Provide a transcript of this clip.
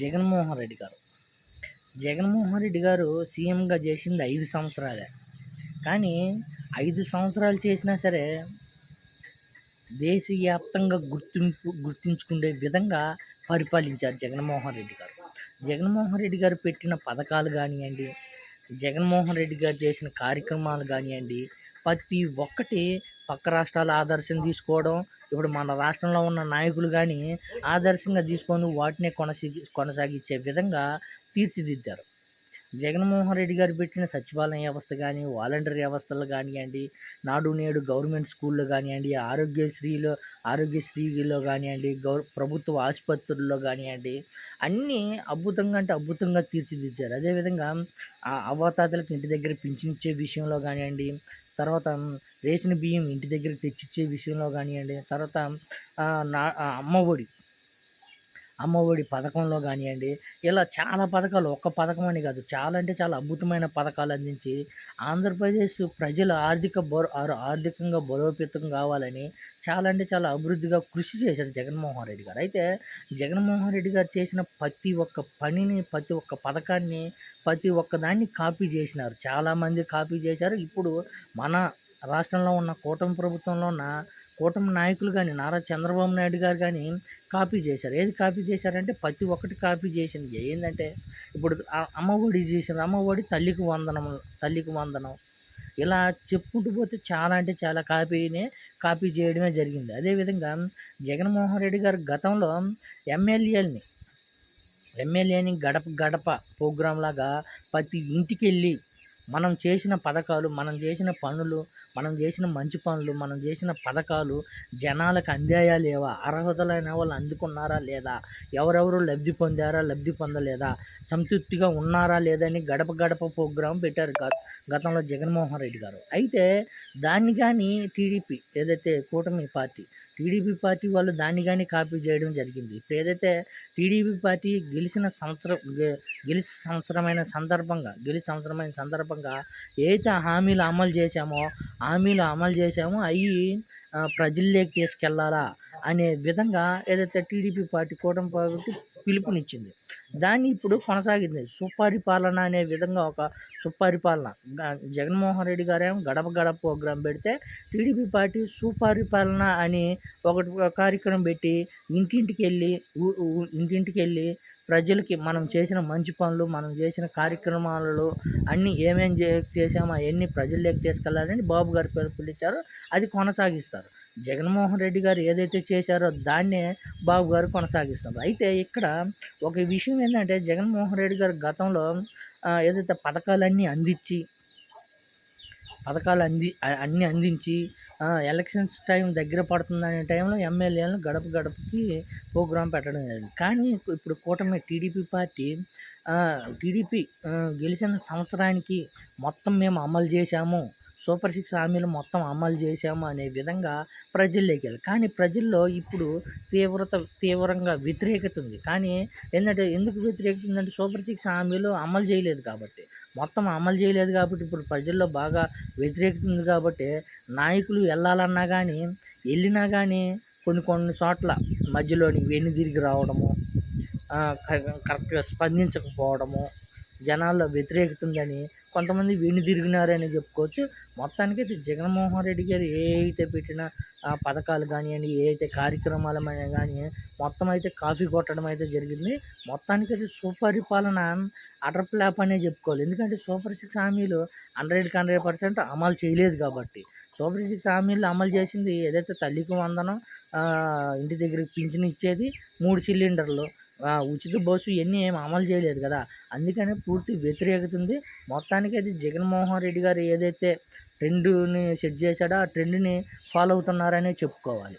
జగన్మోహన్ రెడ్డి గారు. జగన్మోహన్ రెడ్డి గారు సీఎంగా చేసింది ఐదు సంవత్సరాలే. కానీ ఐదు సంవత్సరాలు చేసినా సరే దేశవ్యాప్తంగా గుర్తింపు గుర్తించుకునే విధంగా పరిపాలించారు జగన్మోహన్ రెడ్డి గారు. జగన్మోహన్ రెడ్డి గారు పెట్టిన పథకాలు కానివ్వండి జగన్మోహన్ రెడ్డి గారు చేసిన కార్యక్రమాలు కానివ్వండి ప్రతి ఒక్కటి పక్క రాష్ట్రాల ఆదర్శం తీసుకోవడం ఇప్పుడు మన రాష్ట్రంలో ఉన్న నాయకులు కానీ ఆదర్శంగా తీసుకొని వాటినే కొనసాగి కొనసాగించే విధంగా తీర్చిదిద్దారు. జగన్మోహన్ రెడ్డి గారు పెట్టిన సచివాలయ వ్యవస్థ కానీ వాలంటీర్ వ్యవస్థలు కానివ్వండి నాడు నేడు గవర్నమెంట్ స్కూల్లో కానివ్వండి ఆరోగ్యశ్రీలో ఆరోగ్యశ్రీలో కానివ్వండి గౌ ప్రభుత్వ ఆసుపత్రుల్లో కానివ్వండి అన్నీ అద్భుతంగా అంటే అద్భుతంగా తీర్చిదిద్దారు. అదేవిధంగా ఆ అవ్వాతాతలకు ఇంటి దగ్గర పింఛనిచ్చే విషయంలో కానివ్వండి తర్వాత వేసిన బియ్యం ఇంటి దగ్గర తెచ్చిచ్చే విషయంలో కానివ్వండి తర్వాత నా అమ్మ ఒడి అమ్మ ఒడి పథకంలో కానివ్వండి ఇలా చాలా పథకాలు ఒక్క పథకం అని కాదు చాలా అంటే చాలా అద్భుతమైన పథకాలు అందించి ఆంధ్రప్రదేశ్ ప్రజలు ఆర్థిక బలో ఆర్థికంగా బలోపేతం కావాలని చాలా అంటే చాలా అభివృద్ధిగా కృషి చేశారు జగన్మోహన్ రెడ్డి గారు. అయితే జగన్మోహన్ రెడ్డి గారు చేసిన ప్రతి ఒక్క పనిని ప్రతి ఒక్క పథకాన్ని ప్రతి ఒక్క దాన్ని కాపీ చేసినారు. చాలామంది కాపీ చేశారు. ఇప్పుడు మన రాష్ట్రంలో ఉన్న కూటమి ప్రభుత్వంలో ఉన్న కూటమి నాయకులు కానీ నారా చంద్రబాబు నాయుడు గారు కానీ కాపీ చేశారు. ఏది కాపీ చేశారంటే ప్రతి ఒక్కటి కాపీ చేసింది. ఏంటంటే ఇప్పుడు అమ్మఒడి అమ్మ ఒడి చేసింది. అమ్మ ఒడి తల్లికి వందనం తల్లికి వందనం. ఇలా చెప్పుకుంటూ పోతే చాలా అంటే చాలా కాపీని కాపీ చేయడమే జరిగింది. అదేవిధంగా జగన్మోహన్ రెడ్డి గారు గతంలో ఎమ్మెల్యేలని ఎమ్మెల్యేని గడప గడప ప్రోగ్రాం లాగా ప్రతి ఇంటికి వెళ్ళి మనం చేసిన పథకాలు మనం చేసిన పనులు మనం చేసిన మంచి పనులు మనం చేసిన పథకాలు జనాలకు అందాయా లేవా? అర్హతలైన వాళ్ళు అందుకున్నారా లేదా? ఎవరెవరు లబ్ధి పొందారా లబ్ధి పొందలేదా? సంతృప్తిగా ఉన్నారా లేదని గడప గడప ప్రోగ్రాం పెట్టారు గతంలో జగన్మోహన్ రెడ్డి గారు. అయితే దాన్ని కానీ టీడీపీ ఏదైతే కూటమి పార్టీ టీడీపీ పార్టీ వాళ్ళు దాన్ని కానీ కాపీ చేయడం జరిగింది. ఇప్పుడు ఏదైతే టీడీపీ పార్టీ గెలిచిన సంవత్సరం గె- గెలిచి సంవత్సరమైన సందర్భంగా గెలిచి సంవత్సరమైన సందర్భంగా ఏదైతే హామీలు అమలు చేశామో హామీలు అమలు చేశామో అవి ప్రజల్లోకి తీసుకెళ్ళాలా అనే విధంగా ఏదైతే టీడీపీ పార్టీ కూటమి పార్టీ పిలుపునిచ్చింది. దాన్ని ఇప్పుడు కొనసాగింది. సుపరిపాలన అనే విధంగా ఒక సుపరిపాలన. జగన్మోహన్ రెడ్డి గారేమో గడప గడప ప్రోగ్రాం పెడితే టీడీపీ పార్టీ సుపరిపాలన అని ఒకటి కార్యక్రమం పెట్టి ఇంటింటికి వెళ్ళి ఊ- ఇంటింటికి వెళ్ళి ప్రజలకి మనం చేసిన మంచి పనులు మనం చేసిన కార్యక్రమాలలో అన్నీ ఏమేమి చేసామో అవన్నీ ప్రజల్లోకి తీసుకెళ్ళాలని బాబు గారు పిలుపునిచ్చారో. అది కొనసాగిస్తారు. జగన్మోహన్ రెడ్డి గారు ఏదైతే చేశారో దాన్నే బాబు గారు కొనసాగిస్తున్నారు. అయితే ఇక్కడ ఒక విషయం ఏంటంటే జగన్మోహన్ రెడ్డి గారు గతంలో ఏదైతే పథకాలన్నీ అందించి పథకాలు అంది అన్నీ అందించి ఎలక్షన్స్ టైం దగ్గర పడుతుందనే టైంలో ఎమ్మెల్యేలను గడప గడపకి ప్రోగ్రాం పెట్టడం జరిగింది. కానీ ఇప్పుడు కూటమి టీడీపీ పార్టీ టీడీపీ గెలిచిన సంవత్సరానికి మొత్తం మేము అమలు చేశాము. సూపర్ సిక్స్ హామీలు మొత్తం అమలు చేశాము అనే విధంగా ప్రజల్లోకి వెళ్ళి కానీ ప్రజల్లో ఇప్పుడు తీవ్రత తీవ్రంగా వ్యతిరేకత ఉంది. కానీ ఏంటంటే ఎందుకు వ్యతిరేకత ఉందంటే సూపర్ సిక్స్ హామీలు అమలు చేయలేదు కాబట్టి. మొత్తం అమలు చేయలేదు కాబట్టి ఇప్పుడు ప్రజల్లో బాగా వ్యతిరేకత ఉంది కాబట్టి నాయకులు వెళ్ళాలన్నా కానీ వెళ్ళినా కానీ కొన్ని కొన్ని చోట్ల మధ్యలోని వెన్ను తిరిగి రావడము క- కరెక్ట్గా స్పందించకపోవడము జనాల్లో వ్యతిరేకత ఉందని కొంతమంది వెనుదిరిగినారని చెప్పుకోవచ్చు. మొత్తానికి అయితే జగన్మోహన్ రెడ్డి గారు ఏ అయితే పెట్టిన పథకాలు కానివ్వండి ఏ అయితే కార్యక్రమాలు కానీ మొత్తం అయితే కాఫీ కొట్టడం అయితే జరిగింది. మొత్తానికి అయితే సుపరిపాలన అటర్ ఫ్లాప్ అనే చెప్పుకోవాలి. ఎందుకంటే సూపర్ సిక్స్ హామీలు హండ్రెడ్కి హండ్రెడ్ పర్సెంట్ అమలు చేయలేదు కాబట్టి. సూపర్ సిక్స్ హామీలు అమలు చేసింది ఏదైతే తల్లికి వందనం ఇంటి దగ్గరికి పింఛను ఇచ్చేది మూడు సిలిండర్లు. ఉచిత బస్సు ఇవన్నీ ఏమి అమలు చేయలేదు కదా. అందుకనే పూర్తి వ్యతిరేకత ఉంది మొత్తానికి అది జగన్మోహన్ రెడ్డి గారు ఏదైతే ట్రెండ్ని సెట్ చేశాడో ఆ ట్రెండ్ని ఫాలో అవుతున్నారనే చెప్పుకోవాలి.